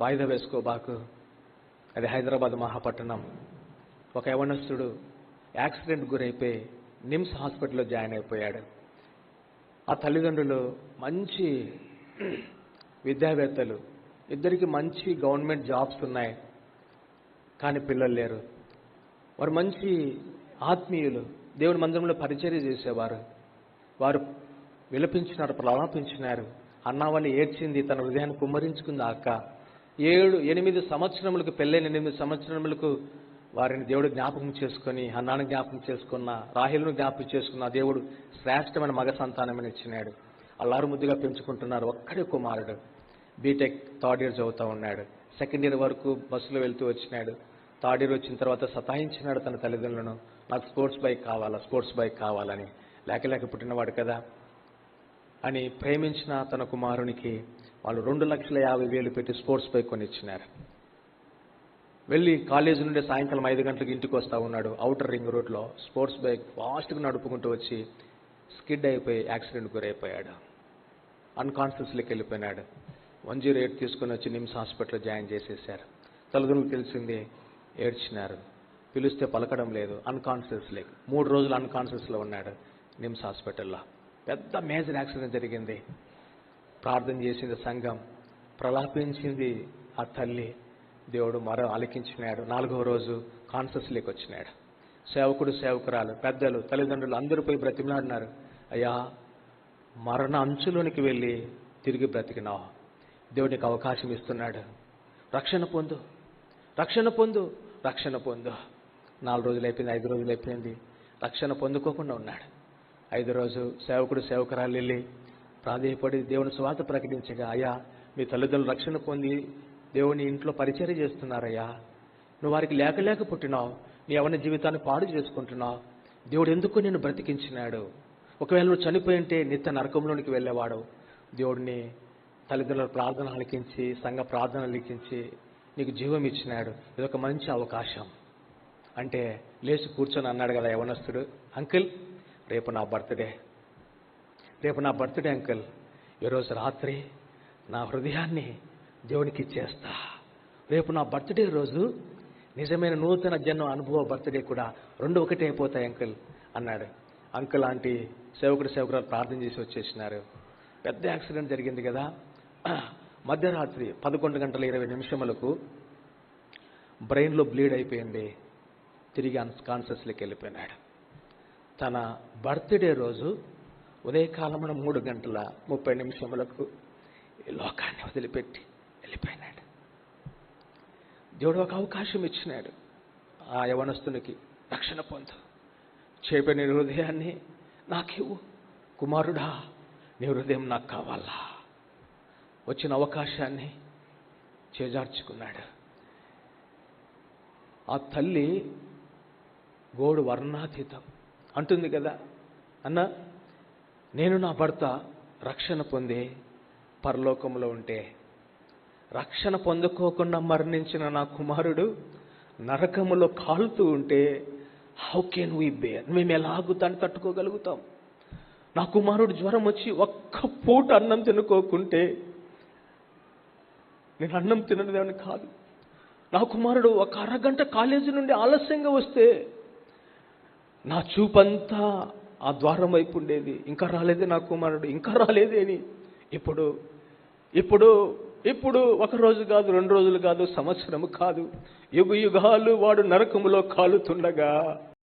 వాయిదా వేసుకోబాకు. అది హైదరాబాద్ మహాపట్టణం. ఒక యవనస్తుడు యాక్సిడెంట్ గురైపోయి నిమ్స్ హాస్పిటల్లో జాయిన్ అయిపోయాడు. ఆ తల్లిదండ్రులు మంచి విద్యావేత్తలు. ఇద్దరికి మంచి గవర్నమెంట్ జాబ్స్ ఉన్నాయి. కానీ పిల్లలు లేరు. వారు మంచి ఆత్మీయులు. దేవుని మందిరంలో పరిచర్య చేసేవారు. వారు విలపించినారు ప్రలాపించినారు. అన్న వాళ్ళు ఏడ్చింది తన హృదయాన్ని కుమ్మరించుకుంది ఆ అక్క. ఏడు ఎనిమిది సంవత్సరములకు పెళ్ళైన ఎనిమిది సంవత్సరములకు వారిని దేవుడు జ్ఞాపకం చేసుకొని అన్నాను జ్ఞాపకం చేసుకున్న రాహిల్ను జ్ఞాపకం చేసుకున్న దేవుడు శ్రేష్టమైన మగ సంతానమని ఇచ్చినాడు. అల్లారు ముద్దుగా పెంచుకుంటున్నారు ఒక్కడే కుమారుడు. బీటెక్ థర్డ్ ఇయర్ చదువుతూ ఉన్నాడు. సెకండ్ ఇయర్ వరకు బస్సులో వెళ్తూ వచ్చినాడు. థర్డ్ ఇయర్ వచ్చిన తర్వాత సతాయించినాడు తన తల్లిదండ్రులను. నాకు స్పోర్ట్స్ బైక్ కావాలా స్పోర్ట్స్ బైక్ కావాలని. లేక లేక పుట్టినవాడు కదా అని ప్రేమించిన తన కుమారునికి వాళ్ళు రెండు లక్షల యాభై వేలు పెట్టి స్పోర్ట్స్ బైక్ కొనిచ్చినారు. వెళ్ళి కాలేజీ నుండి సాయంకాలం ఐదు గంటలకు ఇంటికి వస్తూ ఉన్నాడు. అవుటర్ రింగ్ రోడ్లో స్పోర్ట్స్ బైక్ ఫాస్ట్గా నడుపుకుంటూ వచ్చి స్కిడ్ అయిపోయి యాక్సిడెంట్ గురైపోయాడు. అన్కాన్షియస్లోకి వెళ్ళిపోయినాడు. వన్ జీరో ఎయిట్ తీసుకుని వచ్చి నిమ్స్ హాస్పిటల్లో జాయిన్ చేసేసారు తల్లిదండ్రులకు తెలిసింది ఏడ్చినారు. పిలిస్తే పలకడం లేదు. అన్కాన్షియస్ లేక మూడు రోజులు అన్కాన్షియస్లో ఉన్నాడు నిమ్స్ హాస్పిటల్లో. పెద్ద మేజర్ యాక్సిడెంట్ జరిగింది. ప్రార్థన చేసింది సంఘం ప్రలాపించింది ఆ తల్లి. దేవుడు మరో ఆలకించినాడు. నాలుగవ రోజు కాన్షియస్ లేక వచ్చినాడు. సేవకుడు సేవకురాలు పెద్దలు తల్లిదండ్రులు అందరూ పోయి బ్రతిమలాడినారు. అయ్యా మరణ అంచులోనికి వెళ్ళి తిరిగి బ్రతికినావు. దేవుడికి అవకాశం ఇస్తున్నాడు. రక్షణ పొందు. రక్షణ పొందు. రక్షణ పొందు. నాలుగు రోజులు అయిపోయింది ఐదు రోజులు అయిపోయింది. రక్షణ పొందుకోకుండా ఉన్నాడు. ఐదు రోజు సేవకుడు సేవకురాలు వెళ్ళి ప్రాధేయపడి దేవుని స్వాత ప్రకటించగా అయ్యా మీ తల్లిదండ్రులు రక్షణ పొంది దేవుని ఇంట్లో పరిచర్య చేస్తున్నారయ్యా. నువ్వు వారికి లేక లేక పుట్టినావు. నీ ఎవరి జీవితాన్ని పాడు చేసుకుంటున్నావు. దేవుడు ఎందుకు నేను బ్రతికించినాడు? ఒకవేళ నువ్వు చనిపోయి ఉంటే నిత్య నరకంలోనికి వెళ్ళేవాడు. దేవుడిని తల్లిదండ్రుల ప్రార్థన అలికించి సంఘ ప్రార్థన లిఖించి నీకు జీవం ఇచ్చినాడు. ఇదొక మంచి అవకాశం. అంటే లేచి కూర్చొని అన్నాడు కదా యవనస్తుడు అంకిల్ రేపు నా బర్త్డే. రేపు నా బర్త్డే అంకుల్. ఈరోజు రాత్రి నా హృదయాన్ని దేవునికి ఇచ్చేస్తా రేపు నా బర్త్డే రోజు నిజమైన నూతన జన్మ అనుభవ బర్త్డే కూడా రెండు ఒకటే అయిపోతాయి అంకుల్ అన్నాడు. అంకుల్ లాంటి సేవకుడు సేవకురాలు ప్రార్థన చేసి వచ్చేసినారు. పెద్ద యాక్సిడెంట్ జరిగింది కదా. మధ్యరాత్రి పదకొండు గంటల ఇరవై నిమిషములకు బ్రెయిన్లో బ్లీడ్ అయిపోయింది. తిరిగి అన్కాన్షియస్లోకి వెళ్ళిపోయినాడు. తన బర్త్డే రోజు ఉదయకాలమున మూడు గంటల ముప్పై నిమిషములకు ఈ లోకాన్ని వదిలిపెట్టి వెళ్ళిపోయినాడు. దేవుడు ఒక అవకాశం ఇచ్చినాడు. ఆ యవనస్తునికి రక్షణ పొందు. చేపని హృదయాన్ని నాకివ్వు. కుమారుడా నీ హృదయం నాకు కావాలా? వచ్చిన అవకాశాన్ని చేజార్చుకున్నాడు. ఆ తల్లి గోడు వర్ణాతీతం. అంటుంది కదా అన్న నేను నా భర్త రక్షణ పొంది పరలోకంలో ఉంటే రక్షణ పొందుకోకుండా మరణించిన నా కుమారుడు నరకములో కాలుతూ ఉంటే హౌ కెన్ వీ బేర్ మేము ఎలాగూ దాన్ని తట్టుకోగలుగుతాం. నా కుమారుడు జ్వరం వచ్చి ఒక్క పూట అన్నం తినుకోకుంటే నేను అన్నం తినదేమని కాదు. నా కుమారుడు ఒక అరగంట కాలేజీ నుండి ఆలస్యంగా వస్తే నా చూపంతా ఆ ద్వారం వైపు ఉండేది. ఇంకా రాలేదే నా కుమారుడు ఇంకా రాలేదే అని. ఇప్పుడు ఇప్పుడు ఇప్పుడు ఒక రోజు కాదు రెండు రోజులు కాదు సంవత్సరము కాదు. యుగ యుగాలు వాడు నరకములో కాలుతుండగా